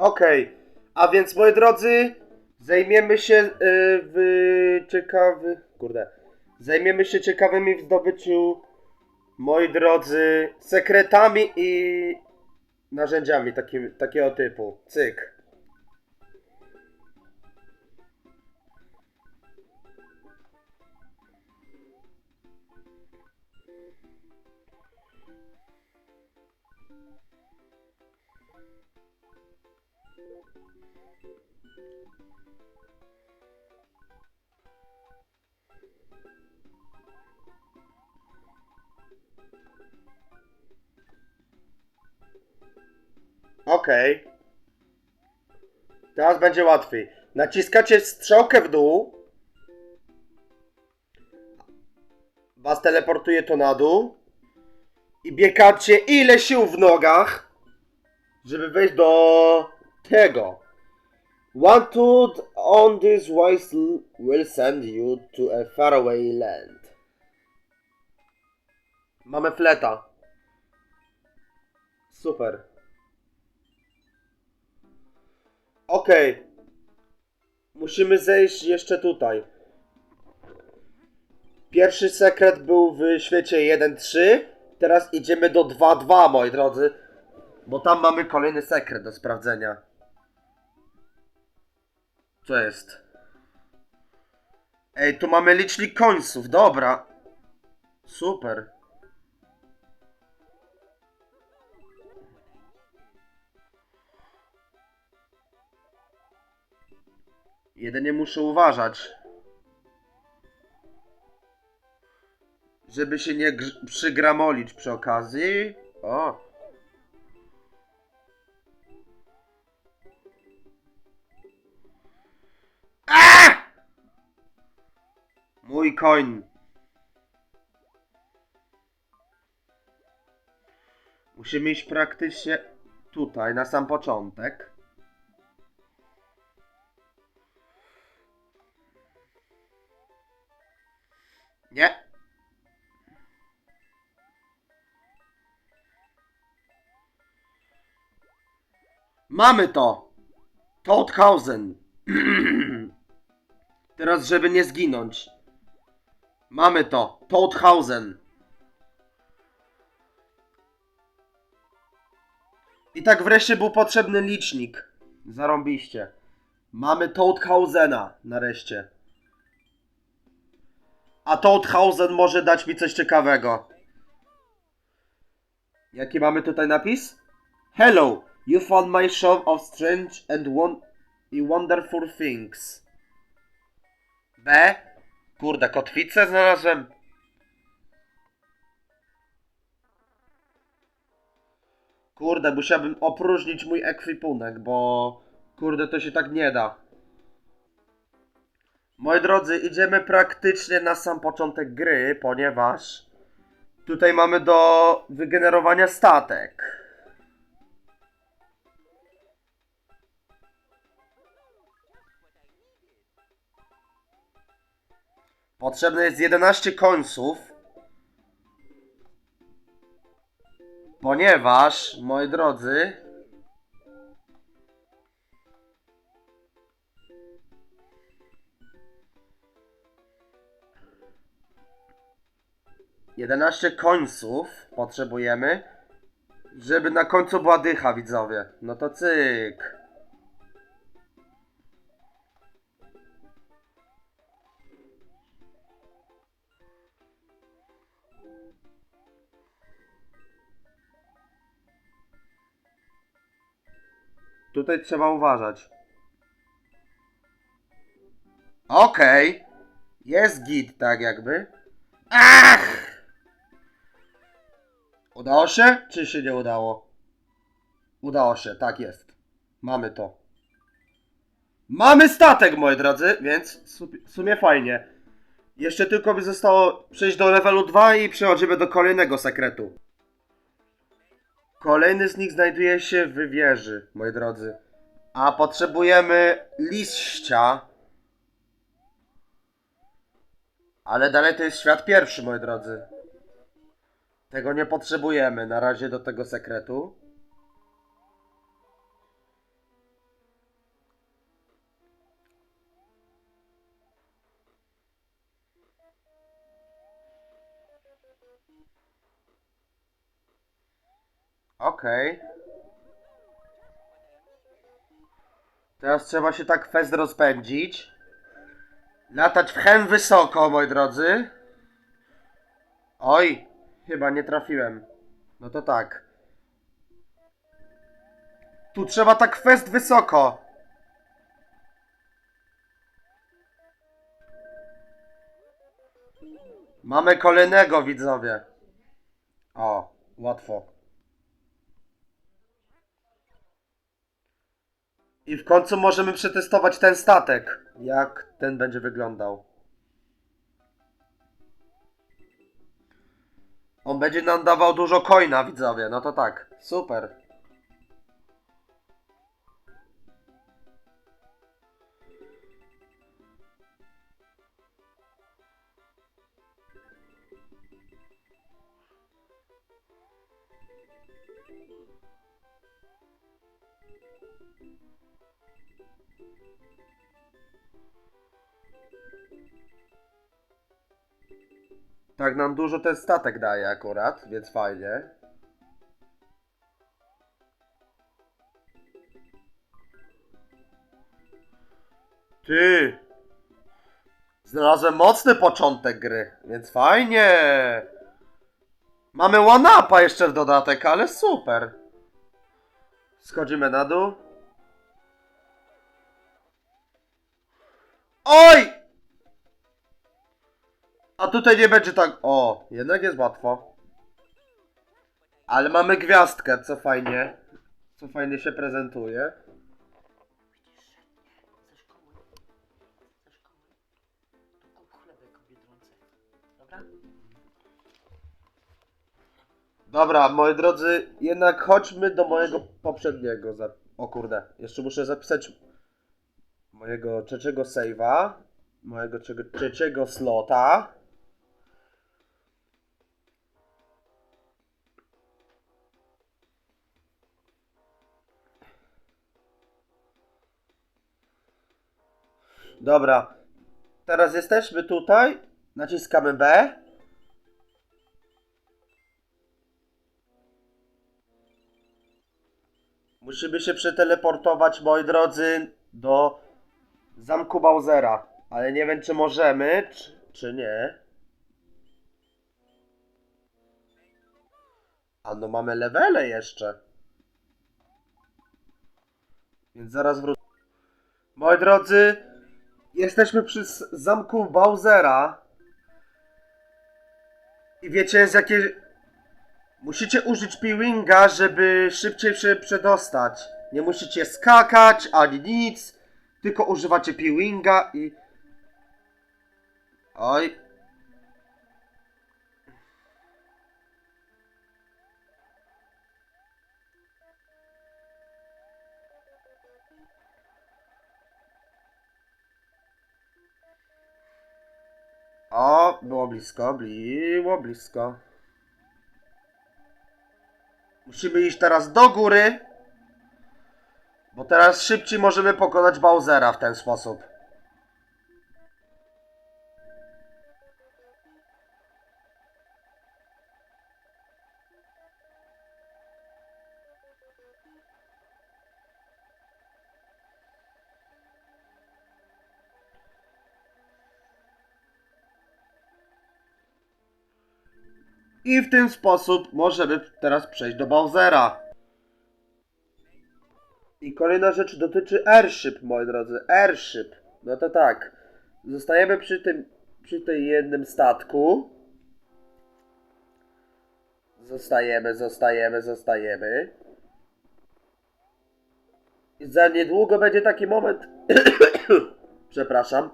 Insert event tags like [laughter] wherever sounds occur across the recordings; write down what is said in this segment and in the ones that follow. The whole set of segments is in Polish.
Okej, a więc moi drodzy, zajmiemy się y, w ciekawy... Kurde. Zajmiemy się ciekawymi w zdobyciu, moi drodzy, sekretami i narzędziami takim, takiego typu. Cyk. Okej. Teraz będzie łatwiej. Naciskacie strzałkę w dół. Was teleportuje to na dół. I biegacie ile sił w nogach, żeby wejść do tego. One tooth on this whistle will send you to a faraway land. Mamy fleta. Super. Okej. Musimy zejść jeszcze tutaj. Pierwszy sekret był w świecie 1.3. Teraz idziemy do 2.2, moi drodzy. Bo tam mamy kolejny sekret do sprawdzenia. Co jest? Ej, tu mamy licznik końców, dobra. Super. Jedynie muszę uważać. Żeby się nie przygramolić przy okazji. O. Mój koń. Musimy iść praktycznie tutaj, na sam początek. Nie. Mamy to! Todhausen. [clears throat] Teraz, żeby nie zginąć. Mamy to. Todhausen. I tak wreszcie był potrzebny licznik. Zarąbiście. Mamy Todhausena nareszcie. A Todhausen może dać mi coś ciekawego. Jaki mamy tutaj napis? Hello, you found my shop of strange and won wonderful things. B? Kurde, kotwicę znalazłem. Kurde, musiałbym opróżnić mój ekwipunek, bo kurde, to się tak nie da. Moi drodzy, idziemy praktycznie na sam początek gry, ponieważ tutaj mamy do wygenerowania statek. Potrzebne jest 11 końców. Ponieważ, moi drodzy, 11 końców potrzebujemy, żeby na końcu była dycha, widzowie. No to cyk. Tutaj trzeba uważać. Okej. Jest git, tak jakby. Ach! Udało się, czy się nie udało? Udało się, tak jest. Mamy to. Mamy statek, moi drodzy, więc w sumie fajnie. Jeszcze tylko by zostało przejść do levelu 2 i przechodzimy do kolejnego sekretu. Kolejny z nich znajduje się w wieży, moi drodzy. A potrzebujemy liścia. Ale dalej to jest świat pierwszy, moi drodzy. Tego nie potrzebujemy na razie do tego sekretu. Okej. Teraz trzeba się tak fest rozpędzić. Latać w chem wysoko, moi drodzy. Oj, chyba nie trafiłem. No to tak. Tu trzeba tak fest wysoko. Mamy kolejnego widzowie. O, łatwo. I w końcu możemy przetestować ten statek. Jak ten będzie wyglądał. On będzie nam dawał dużo coina, widzowie. No to tak. Super. Tak nam dużo ten statek daje akurat, więc fajnie. Ty! Znalazłem mocny początek gry, więc fajnie! Mamy one-upa jeszcze w dodatek, ale super! Schodzimy na dół. Oj! A tutaj nie będzie tak. O, jednak jest łatwo. Ale mamy gwiazdkę, co fajnie. Co fajnie się prezentuje. Chcesz Dobra, moi drodzy, jednak chodźmy do mojego poprzedniego. Za... O kurde, jeszcze muszę zapisać mojego trzeciego save'a. Mojego trzeciego- trzeciego slota. Dobra, teraz jesteśmy tutaj. Naciskamy B. Musimy się przeteleportować, moi drodzy, do zamku Bowsera. Ale nie wiem, czy możemy, czy, czy nie. A no mamy levele jeszcze. Więc zaraz wrócę. Moi drodzy, jesteśmy przy zamku Bowsera. I wiecie, z jakiej... Musicie użyć peelinga, żeby szybciej się przedostać. Nie musicie skakać ani nic, tylko używacie peelinga i. Oj. O, było blisko, było blisko. Musimy iść teraz do góry. Bo teraz szybciej możemy pokonać Bowsera w ten sposób. I w ten sposób możemy teraz przejść do Bowsera. I kolejna rzecz dotyczy airship, moi drodzy. Airship. No to tak. Zostajemy przy tym, przy tej jednym statku. Zostajemy, zostajemy, zostajemy. I za niedługo będzie taki moment. [coughs] Przepraszam.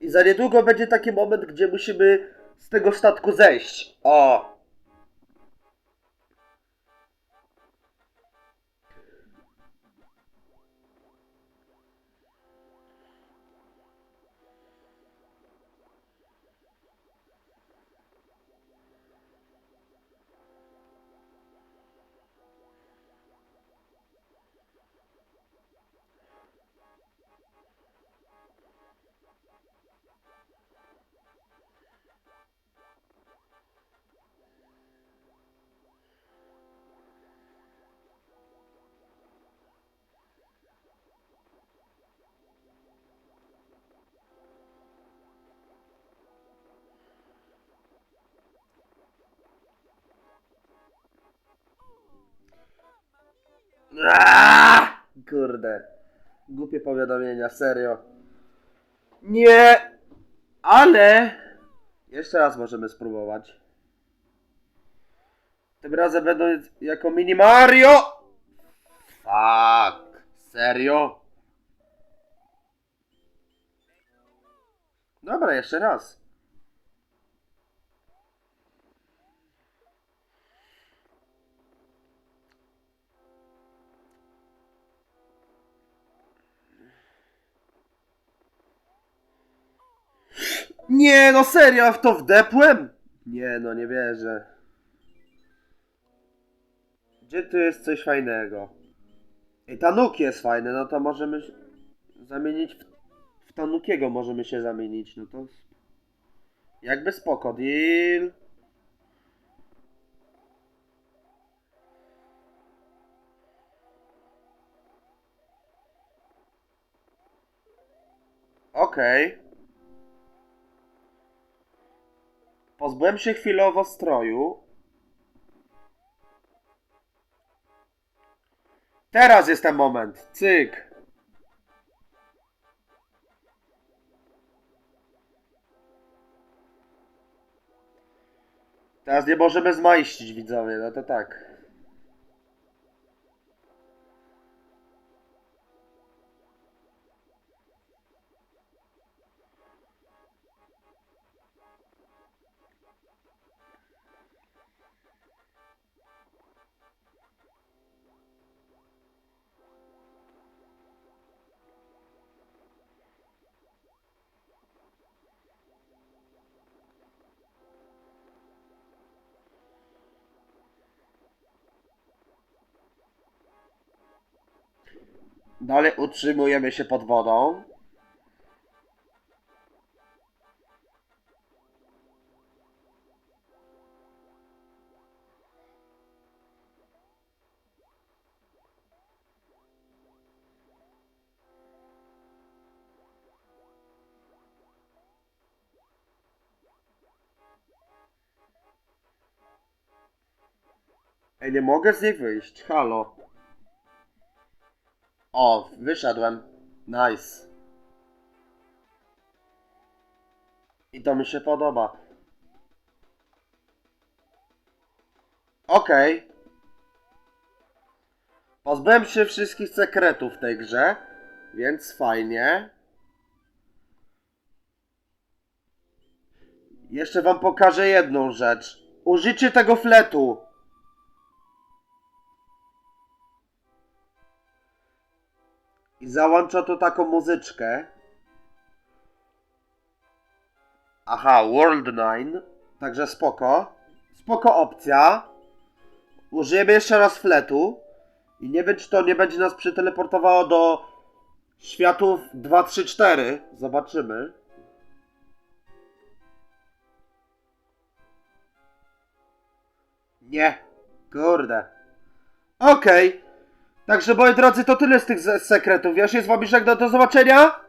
I za niedługo będzie taki moment, gdzie musimy z tego statku zejść. O! Kurde. Głupie powiadomienia, serio. Nie! Ale... Jeszcze raz możemy spróbować. Tym razem będą jako mini Mario! Fuck. Serio? Dobra, jeszcze raz. Nie, no serio, w to wdepłem? Nie, no nie wierzę. Gdzie tu jest coś fajnego? I Tanuki jest fajny, no to możemy się zamienić w, w Tanukiego możemy się zamienić, no to jakby spoko, deal. Okej. Pozbyłem się chwilowo stroju. Teraz jest ten moment. Cyk. Teraz nie możemy zmajścić widzowie, no to tak. Dalej utrzymujemy się pod wodą. Ej, nie mogę z niej wyjść. Halo. O, wyszedłem. Nice. I to mi się podoba. Okej. Pozbyłem się wszystkich sekretów w tej grze, więc fajnie. Jeszcze wam pokażę jedną rzecz. Użycie tego fletu. I załącza to taką muzyczkę. Aha, World 9. Także spoko. Spoko opcja. Użyjemy jeszcze raz fletu. I nie wiem, czy to nie będzie nas przeteleportowało do światów 2, 3, 4. Zobaczymy. Nie. Kurde. Okej. Także moi drodzy, to tyle z tych sekretów. Ja się z wami żegnam. Do zobaczenia.